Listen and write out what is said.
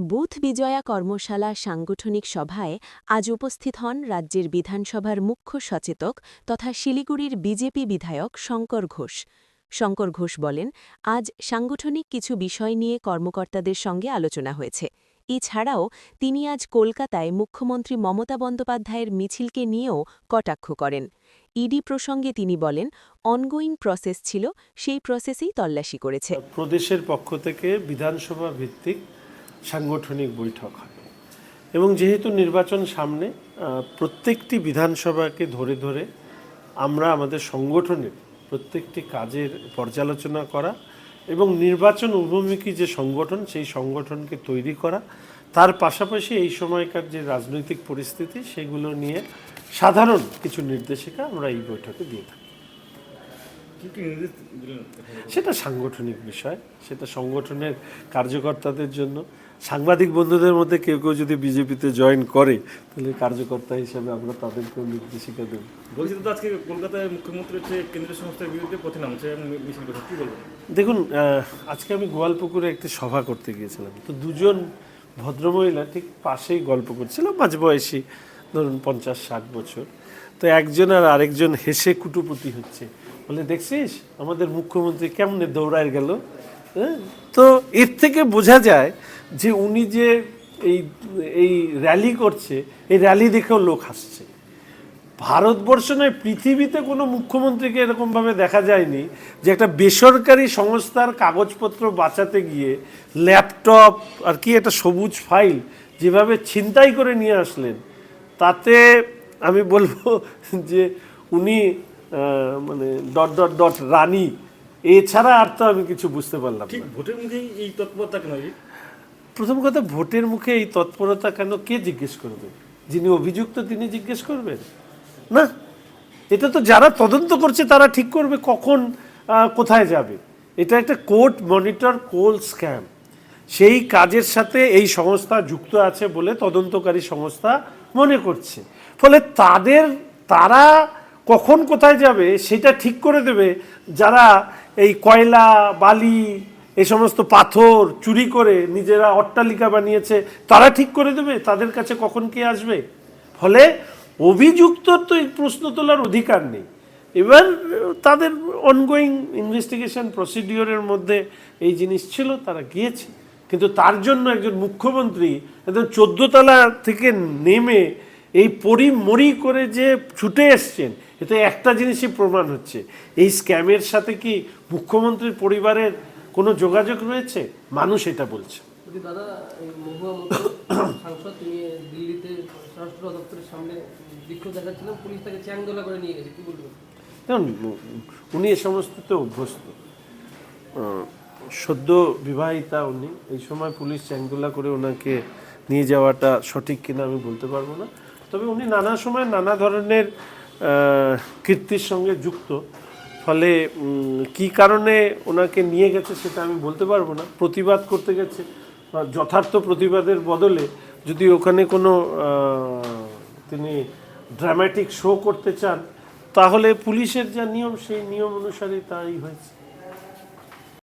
Booth Bijoya কর্মশালা সাংগঠনিক সভায় আজ উপস্থিত হন রাজ্যের বিধানসভার মুখ্য সচেতক তথা শিলিগুড়ির বিজেপি বিধায়ক শঙ্কর ঘোষ। শঙ্কর ঘোষ বলেন, আজ সাংগঠনিক কিছু বিষয় নিয়ে কর্মকর্তাদের সঙ্গে আলোচনা হয়েছে। এছাড়াও তিনি আজ কলকাতায় মুখ্যমন্ত্রী মমতা বন্দ্যোপাধ্যায়ের মিছিলকে নিয়েও কটাক্ষ করেন। ইডি প্রসঙ্গে তিনি বলেন, অনগোয়িং প্রসেস ছিল, সেই প্রসেসেই তল্লাশি করেছে। প্রদেশের পক্ষ থেকে বিধানসভা ভিত্তিক সাংগঠনিক বৈঠক হয়। এবং যেহেতু নির্বাচন সামনে প্রত্যেকটি বিধানসভাকে ধরে ধরে আমরা আমাদের সংগঠনের প্রত্যেকটি কাজের পর্যালোচনা করা এবং নির্বাচন উপমুখী যে সংগঠন, সেই সংগঠনকে তৈরি করা, তার পাশাপাশি এই সময়কার যে রাজনৈতিক পরিস্থিতি, সেগুলো নিয়ে সাধারণ কিছু নির্দেশিকা আমরা এই বৈঠকে দিয়ে থাকি। সেটা সাংগঠনিক বিষয় সেটা সংগঠনের কার্যকর্তাদের জন্য। সাংবাদিক বন্ধুদের মধ্যে কেউ কেউ যদি বিজেপিতে জয়েন করে তাহলে কার্যকর্তা হিসেবে আমরা তাদেরকেও নির্দেশিকা দেব। বলছি তো আজকে কলকাতায় মুখ্যমন্ত্রী হচ্ছে কেন্দ্রীয় সংস্থার বিরুদ্ধে পথে নামছে দেখুন আজকে আমি গোয়ালপুকুরে একটি সভা করতে গিয়েছিলাম। তো দুজন ভদ্রমহিলা ঠিক পাশেই গল্প করছিলাম মাঝবয়সী ধরুন পঞ্চাশ ষাট বছর। তো একজন আর আরেকজন হেসে কুটুপতি হচ্ছে। বলে দেখছিস আমাদের মুখ্যমন্ত্রী কেমনে দৌড়ায় গেল হ্যাঁ? তো এর থেকে বোঝা যায় যে উনি যে এই এই র্যালি করছে, এই র্যালি দেখেও লোক হাসছে ভারতবর্ষ নয়, পৃথিবীতে কোনো মুখ্যমন্ত্রীকে এরকমভাবে দেখা যায়নি যে একটা বেসরকারি সংস্থার কাগজপত্র বাঁচাতে গিয়ে ল্যাপটপ আর কি একটা সবুজ ফাইল যেভাবে ছিনতাই করে নিয়ে আসলেন, তাতে আমি বলব যে উনি মানে ডট ডট ডট রানী। এছাড়া আর তো আমি কিছু বুঝতে পারলাম ঠিক ভোটের মুখেই এই তৎপরতা কেন প্রথম কথা ভোটের মুখে এই তৎপরতা কেন কে জিজ্ঞেস করবে? যিনি অভিযুক্ত তিনি জিজ্ঞেস করবেন? না? এটা তো যারা তদন্ত করছে তারা ঠিক করবে কখন কোথায় যাবে। এটা একটা কোর্ট মনিটর কোল স্ক্যাম। সেই কাজের সাথে এই সংস্থা যুক্ত আছে বলে তদন্তকারী সংস্থা মনে করছে। ফলে তাদের তারা কখন কোথায় যাবে সেটা ঠিক করে দেবে। যারা এই কয়লা, বালি, এই সমস্ত পাথর চুরি করে নিজেরা অট্টালিকা বানিয়েছে, তারা ঠিক করে দেবে? তাদের কাছে কখন কে আসবে? ফলে অভিযুক্তর তো এই প্রশ্ন তোলার অধিকার নেই। এবার তাদের অনগোয়িং ইনভেস্টিগেশন প্রসিডিওরের মধ্যে এই জিনিস ছিল, তারা গিয়েছে। কিন্তু তার জন্য একজন মুখ্যমন্ত্রী একদম চোদ্দতলা থেকে নেমে এই পরিমরি করে যে ছুটে এসছেন এতে একটা জিনিসই প্রমাণ হচ্ছে। এই স্ক্যামের সাথে কি মুখ্যমন্ত্রীর পরিবারের কোনো যোগাযোগ রয়েছে? মানুষ এটা বলছে। বলছি দাদা এই মহুয়া মতো সাংসদ তিনি দিল্লিতে স্বরাষ্ট্র দপ্তরের সামনে বিক্ষোভ দেখাচ্ছিলেন পুলিশ তাকে চ্যাংদোলা করে নিয়ে গেছে কি বলবেন? উনি এ সমস্ততে অভ্যস্ত। সদ্য বিবাহিতা উনি এই সময় পুলিশ চ্যাংদোলা করে ওনাকে নিয়ে যাওয়াটা সঠিক কিনা আমি বলতে পারব না। তবে উনি নানা সময় নানা ধরনের কীর্তির সঙ্গে যুক্ত। ফলে কি কারণে ওনাকে নিয়ে গেছে সেটা আমি বলতে পারব না। প্রতিবাদ করতে গেছে, বা যথার্থ প্রতিবাদের বদলে যদি ওখানে কোনো তিনি ড্রামাটিক শো করতে চান, তাহলে পুলিশের যা নিয়ম, সেই নিয়ম অনুসারে তাই হয়েছে।